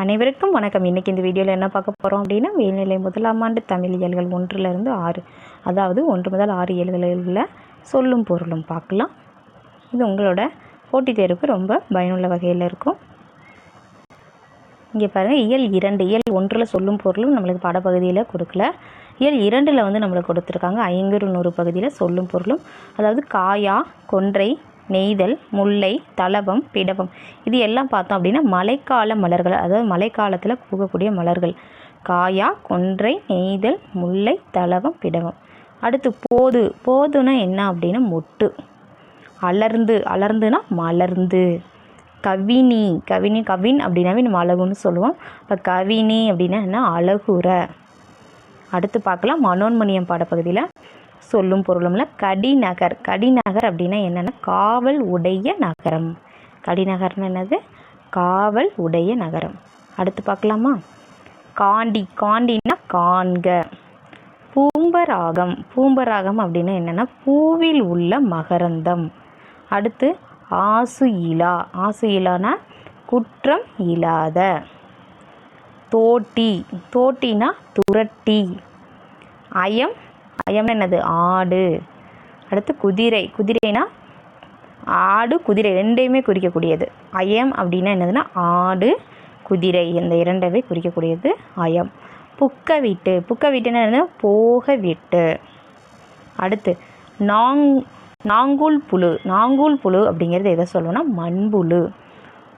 அனைவருக்கும் வணக்கம். இன்றைக்கி இந்த வீடியோவில் என்ன பார்க்க போகிறோம் அப்படின்னா மேல்நிலை முதலாம் ஆண்டு தமிழ் இயல்கள் ஒன்றிலிருந்து ஆறு அதாவது ஒன்று முதல் ஆறு இயல்களில் சொல்லும் பொருளும் பார்க்கலாம். இது உங்களோட போட்டித் தேர்வுக்கு ரொம்ப பயனுள்ள வகையில் இருக்கும். இங்கே பாருங்கள் இயல் இரண்டு இயல் ஒன்றில் சொல்லும் பொருளும் நம்மளுக்கு பாடப்பகுதியில் கொடுக்கல. இயல் இரண்டில் வந்து நம்மளுக்கு கொடுத்துருக்காங்க ஐங்குறு நூறு பகுதியில் சொல்லும் பொருளும். அதாவது காயா கொன்றை நெய்தல் முல்லை தளபம் பிடவம். இது எல்லாம் பார்த்தோம் அப்படின்னா மழைக்கால மலர்கள் அதாவது மழைக்காலத்தில் பூக்கக்கூடிய மலர்கள். காயா கொன்றை நெய்தல் முல்லை தளவம் பிடவம். அடுத்து போது. போதுன்னா என்ன அப்படின்னா மொட்டு. அலர்ந்து. அலர்ந்துனா மலர்ந்து. கவினி. கவினி கவின் அப்படின்னாவே நம்ம அழகுன்னு சொல்லுவோம். இப்போ கவினி அப்படின்னா என்ன? அழகுற. அடுத்து பார்க்கலாம் மனோன்மணியம் பாடப்பகுதியில். சொல்லும் பொருளும்ல கடிநகர். கடிநகர் அப்படின்னா என்னென்னா காவல் உடைய நகரம். கடிநகர்னு என்னது? காவல் உடைய நகரம். அடுத்து பார்க்கலாமா? காண்டி காண்டின்னா காண்க. பூம்பராகம். பூம்பராகம் அப்படின்னா என்னென்னா பூவில் உள்ள மகரந்தம். அடுத்து ஆசு இலா. ஆசு இலானா குற்றம் இல்லாத தோட்டி. தோட்டினா துரட்டி. அயம் ஐயம்னா என்னது? ஆடு. அடுத்து குதிரை. குதிரைனா ஆடு குதிரை ரெண்டையுமே குறிக்கக்கூடியது. அயம் அப்படின்னா என்னதுன்னா ஆடு குதிரை இந்த இரண்டவே குறிக்கக்கூடியது அயம் புக்க வீட்டு புக்க வீட்டுன்னா என்னது போக வீட்டு அடுத்து நாங் நாங்கூல் புழு. நாங்கூல் புழு அப்படிங்கிறது எதை சொல்லுவோம்னா மண்புழு.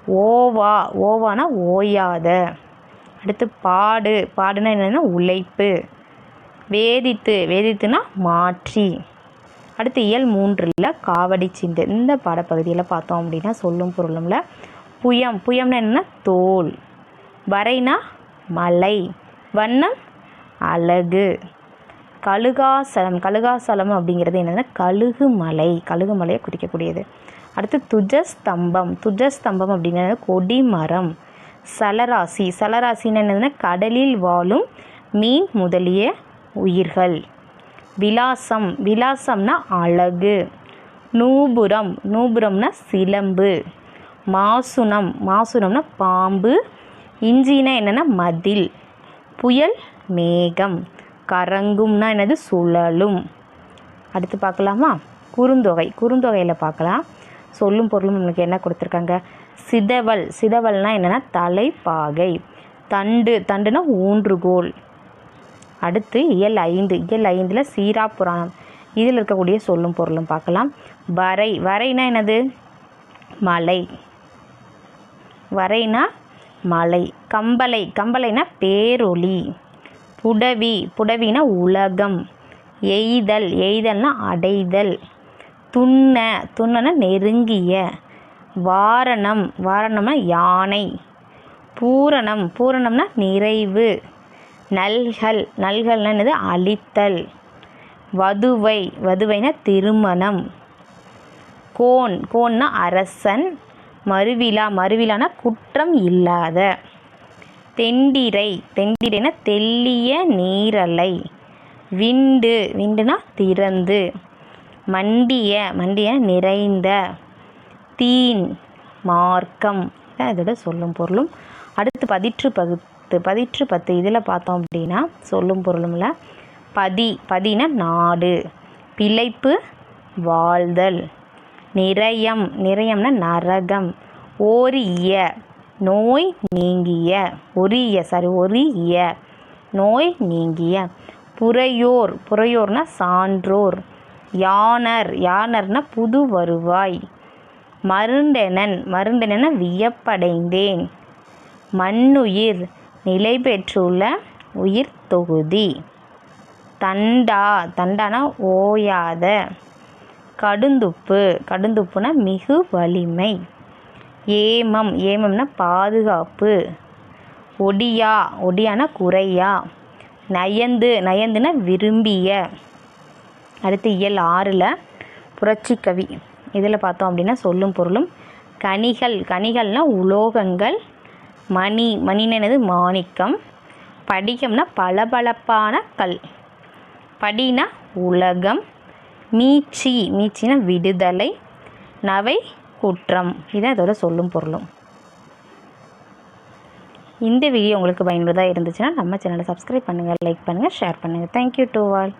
ஓவா. ஓவானா ஓயாத. அடுத்து பாடு. பாடுனா என்னென்னா உழைப்பு. வேதித்து வேதித்துனா மாற்றி. அடுத்து இயல் மூன்றில் காவடி சிந்து. இந்த பாடப்பகுதியில் பார்த்தோம் அப்படின்னா சொல்லும் பொருளும்ல. புயம். புயம்னா என்னென்னா தோல். வரைனா மலை. வண்ணம் அழகு. கழுகாசலம். கழுகாசலம் அப்படிங்கிறது என்னென்னா கழுகு மலை. கழுகு மலையை குறிக்கக்கூடியது. அடுத்து துஜஸ்தம்பம். துஜஸ்தம்பம் அப்படின்னா கொடிமரம். சலராசி. சலராசின்னு என்னதுன்னா கடலில் வாழும் மீன் முதலிய உயிர்கள். விலாசம். விலாசம்னா அழகு. நூபுரம். நூபுரம்னா சிலம்பு. மாசுனம். மாசுனம்னா பாம்பு. இஞ்சினா என்னென்னா மதில். புயல் மேகம். கரங்கும்னா என்னது? சுழலும். அடுத்து பார்க்கலாமா? குறுந்தொகை. குறுந்தொகையில் பார்க்கலாம். சொல்லும் பொருளும் நம்மளுக்கு என்ன கொடுத்துருக்காங்க? சிதவல். சிதவல்னால் என்னென்னா தலைப்பாகை. தண்டு. தண்டுனா ஊன்றுகோல். அடுத்து இயல் ஐந்து. இயல் ஐந்தில் சீரா புராணம் இதில் இருக்கக்கூடிய சொல்லும் பொருளும் பார்க்கலாம். வரை. வரைனா என்னது? மலை. வரைனா மலை. கம்பளை கம்பளைனா பேரொளி. புடவி. புடவினா உலகம். எய்தல். எய்தல்னா அடைதல். துண்ண துண்ணனா நெருங்கிய. வாரணம். வாரணம்னா யானை. பூரணம். பூரணம்னா நிறைவு. நல்கள் நல்கள்னா என்னது? அழித்தல். வதுவை வதுவைனா திருமணம். கோன் கோன்னா அரசன். மறுவிழா மறுவிழானா குற்றம் இல்லாத. தெண்டிரை தெண்டிரைனா தெல்லிய நீரலை. விண்டு விண்டுனா திறந்து. மண்டிய மண்டிய நிறைந்த. தீன் மார்க்கம். இதோட சொல்லும் பொருளும். அடுத்து பதிற்று பத்து பதிற்று பத்து இதில் பார்த்தோம் அப்படின்னா சொல்லும் பொருளும்ல. பதி பதினா நாடு. பிழைப்பு வாழ்தல். நிறையம் நிறையம்னா நரகம். ஓரிய நோய் நீங்கிய. ஒரிய சாரி ஒரிய நோய் நீங்கிய. புறையோர் புறையோர்னா சான்றோர். யானர் யானர்னா புது வருவாய். மருண்டெனன் மருண்டென வியப்படைந்தேன். மண்ணுயிர் நிலை பெற்றுள்ள உயிர் தொகுதி. தண்டா தண்டானா ஓயாத. கடுந்துப்பு கடுந்துப்புனா மிகு வலிமை. ஏமம் ஏமம்னா பாதுகாப்பு. ஒடியா ஒடியானா குறையா. நயந்து நயந்துனா விரும்பிய. அடுத்து இயல் ஆறில் புரட்சி கவி. இதில் பார்த்தோம் அப்படின்னா சொல்லும் பொருளும் கனிகள் கனிகள்னால் உலோகங்கள் மணி மணினது மாணிக்கம். படிகம்னா பளபளப்பான கல். படினா உலகம். மீச்சி மீச்சினா விடுதலை. நவை குற்றம். இதான் இதோட சொல்லும் பொருளும். இந்த வீடியோ உங்களுக்கு பயனுள்ளதாக இருந்துச்சுன்னா நம்ம சேனலை சப்ஸ்கிரைப் பண்ணுங்கள் லைக் பண்ணுங்கள் ஷேர் பண்ணுங்கள் தேங்க்யூ டு ஆல்